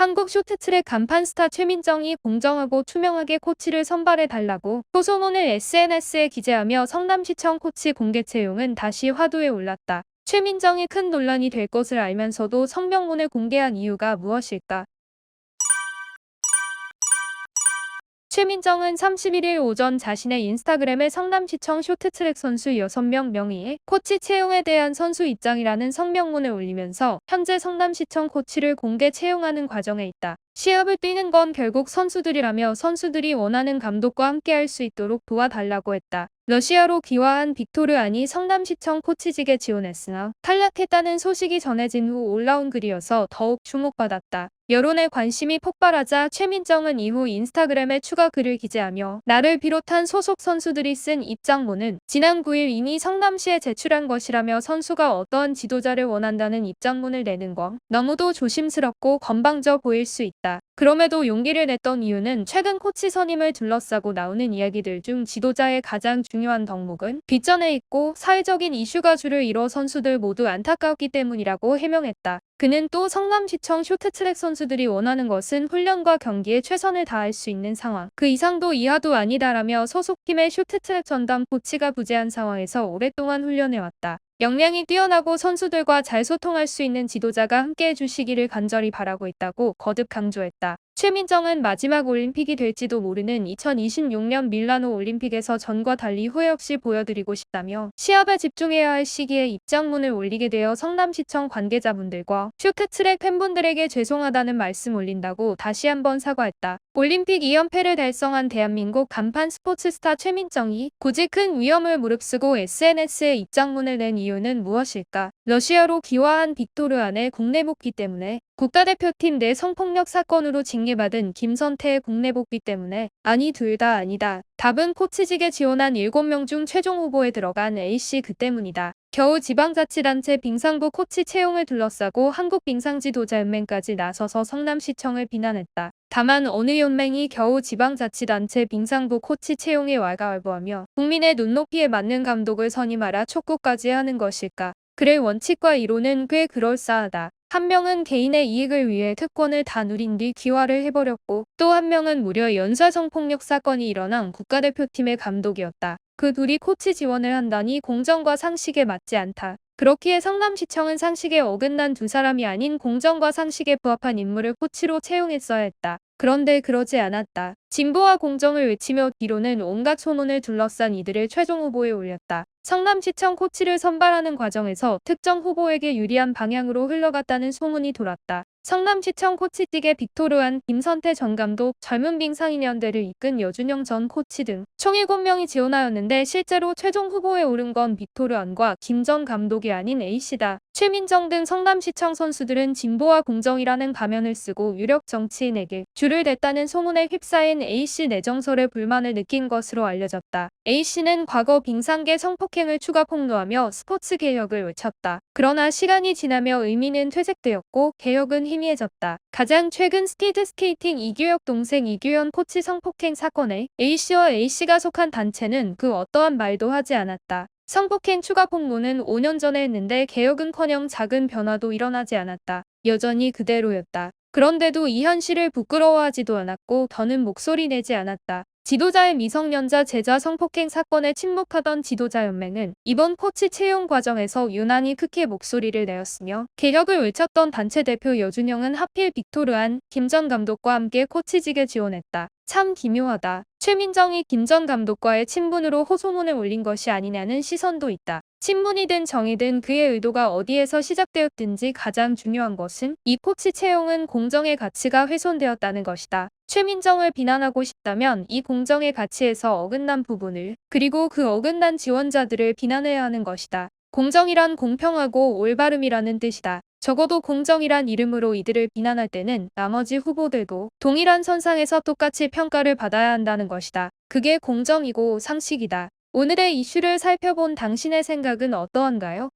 한국 쇼트트랙 간판 스타 최민정이 공정하고 투명하게 코치를 선발해 달라고 소소문을 SNS에 기재하며 성남시청 코치 공개 채용은 다시 화두에 올랐다. 최민정이 큰 논란이 될 것을 알면서도 성명문을 공개한 이유가 무엇일까? 최민정은 31일 오전 자신의 인스타그램에 성남시청 쇼트트랙 선수 6명 명의의 코치 채용에 대한 선수 입장이라는 성명문을 올리면서 현재 성남시청 코치를 공개 채용하는 과정에 있다. 시합을 뛰는 건 결국 선수들이라며 선수들이 원하는 감독과 함께 할 수 있도록 도와달라고 했다. 러시아로 귀화한 빅토르 안이 성남시청 코치직에 지원했으나 탈락했다는 소식이 전해진 후 올라온 글이어서 더욱 주목받았다. 여론의 관심이 폭발하자 최민정은 이후 인스타그램에 추가 글을 기재하며 나를 비롯한 소속 선수들이 쓴 입장문은 지난 9일 이미 성남시에 제출한 것이라며 선수가 어떠한 지도자를 원한다는 입장문을 내는 건 너무도 조심스럽고 건방져 보일 수 있다. 그럼에도 용기를 냈던 이유는 최근 코치 선임을 둘러싸고 나오는 이야기들 중 지도자의 가장 중요한 덕목은 뒷전에 있고 사회적인 이슈가 주를 이뤄 선수들 모두 안타까웠기 때문이라고 해명했다. 그는 또 성남시청 쇼트트랙 선수 들이 원하는 것은 훈련과 경기에 최선을 다할 수 있는 상황. 그 이상도 이하도 아니다라며 소속팀의 쇼트트랙 전담 코치가 부재한 상황에서 오랫동안 훈련해왔다. 역량이 뛰어나고 선수들과 잘 소통할 수 있는 지도자가 함께해 주시기를 간절히 바라고 있다고 거듭 강조했다. 최민정은 마지막 올림픽이 될지도 모르는 2026년 밀라노 올림픽에서 전과 달리 후회 없이 보여드리고 싶다며 시합에 집중해야 할 시기에 입장문을 올리게 되어 성남시청 관계자분들과 쇼트트랙 팬분들에게 죄송하다는 말씀 올린다고 다시 한번 사과했다. 올림픽 2연패를 달성한 대한민국 간판 스포츠 스타 최민정이 굳이 큰 위험을 무릅쓰고 SNS에 입장문을 낸 이유는 무엇일까? 러시아로 귀화한 빅토르 안의 국내 복귀 때문에 국가대표팀 내 성폭력 사건으로 징계 받은 김선태의 국내 복귀 때문에 아니 둘 다 아니다. 답은 코치직에 지원한 7명 중 최종 후보에 들어간 A씨 그 때문이다. 겨우 지방자치단체 빙상부 코치 채용을 둘러싸고 한국빙상지도자연맹까지 나서서 성남시청을 비난했다. 다만 어느 연맹이 겨우 지방자치단체 빙상부 코치 채용에 왈가왈부하며 국민의 눈높이에 맞는 감독을 선임하라 촉구까지 하는 것일까? 그의 원칙과 이론은 꽤 그럴싸하다. 한 명은 개인의 이익을 위해 특권을 다 누린 뒤 귀화를 해버렸고 또 한 명은 무려 연쇄 성폭력 사건이 일어난 국가대표팀의 감독이었다. 그 둘이 코치 지원을 한다니 공정과 상식에 맞지 않다. 그렇기에 성남시청은 상식에 어긋난 두 사람이 아닌 공정과 상식에 부합한 인물을 코치로 채용했어야 했다. 그런데 그러지 않았다. 진보와 공정을 외치며 뒤로는 온갖 소문을 둘러싼 이들을 최종 후보에 올렸다. 성남시청 코치를 선발하는 과정에서 특정 후보에게 유리한 방향으로 흘러갔다는 소문이 돌았다. 성남시청 코치직에 빅토르안, 김선태 전 감독, 젊은 빙상인연대를 이끈 여준영 전 코치 등 총 7명이 지원하였는데 실제로 최종 후보에 오른 건 빅토르안과 김 전 감독이 아닌 A씨다. 최민정 등 성남시청 선수들은 진보와 공정이라는 가면을 쓰고 유력 정치인에게 줄을 댔다는 소문에 휩싸인 A씨 내정설에 불만을 느낀 것으로 알려졌다. A씨는 과거 빙상계 성폭행을 추가 폭로하며 스포츠 개혁을 외쳤다. 그러나 시간이 지나며 의미는 퇴색되었고 개혁은 희미해졌다. 가장 최근 스피드 스케이팅 이규혁 동생 이규현 코치 성폭행 사건에 A씨와 A씨가 속한 단체는 그 어떠한 말도 하지 않았다. 성폭행 추가 폭로는 5년 전에 했는데 개혁은커녕 작은 변화도 일어나지 않았다. 여전히 그대로였다. 그런데도 이 현실을 부끄러워하지도 않았고 더는 목소리 내지 않았다. 지도자의 미성년자 제자 성폭행 사건에 침묵하던 지도자연맹은 이번 코치 채용 과정에서 유난히 크게 목소리를 내었으며 개혁을 외쳤던 단체 대표 여준영은 하필 빅토르안 김 전 감독과 함께 코치직에 지원했다. 참 기묘하다. 최민정이 김 전 감독과의 친분으로 호소문을 올린 것이 아니냐는 시선도 있다. 친분이든 정이든 그의 의도가 어디에서 시작되었든지 가장 중요한 것은 이 코치 채용은 공정의 가치가 훼손되었다는 것이다. 최민정을 비난하고 싶다면 이 공정의 가치에서 어긋난 부분을 그리고 그 어긋난 지원자들을 비난해야 하는 것이다. 공정이란 공평하고 올바름이라는 뜻이다. 적어도 공정이란 이름으로 이들을 비난할 때는 나머지 후보들도 동일한 선상에서 똑같이 평가를 받아야 한다는 것이다. 그게 공정이고 상식이다. 오늘의 이슈를 살펴본 당신의 생각은 어떠한가요?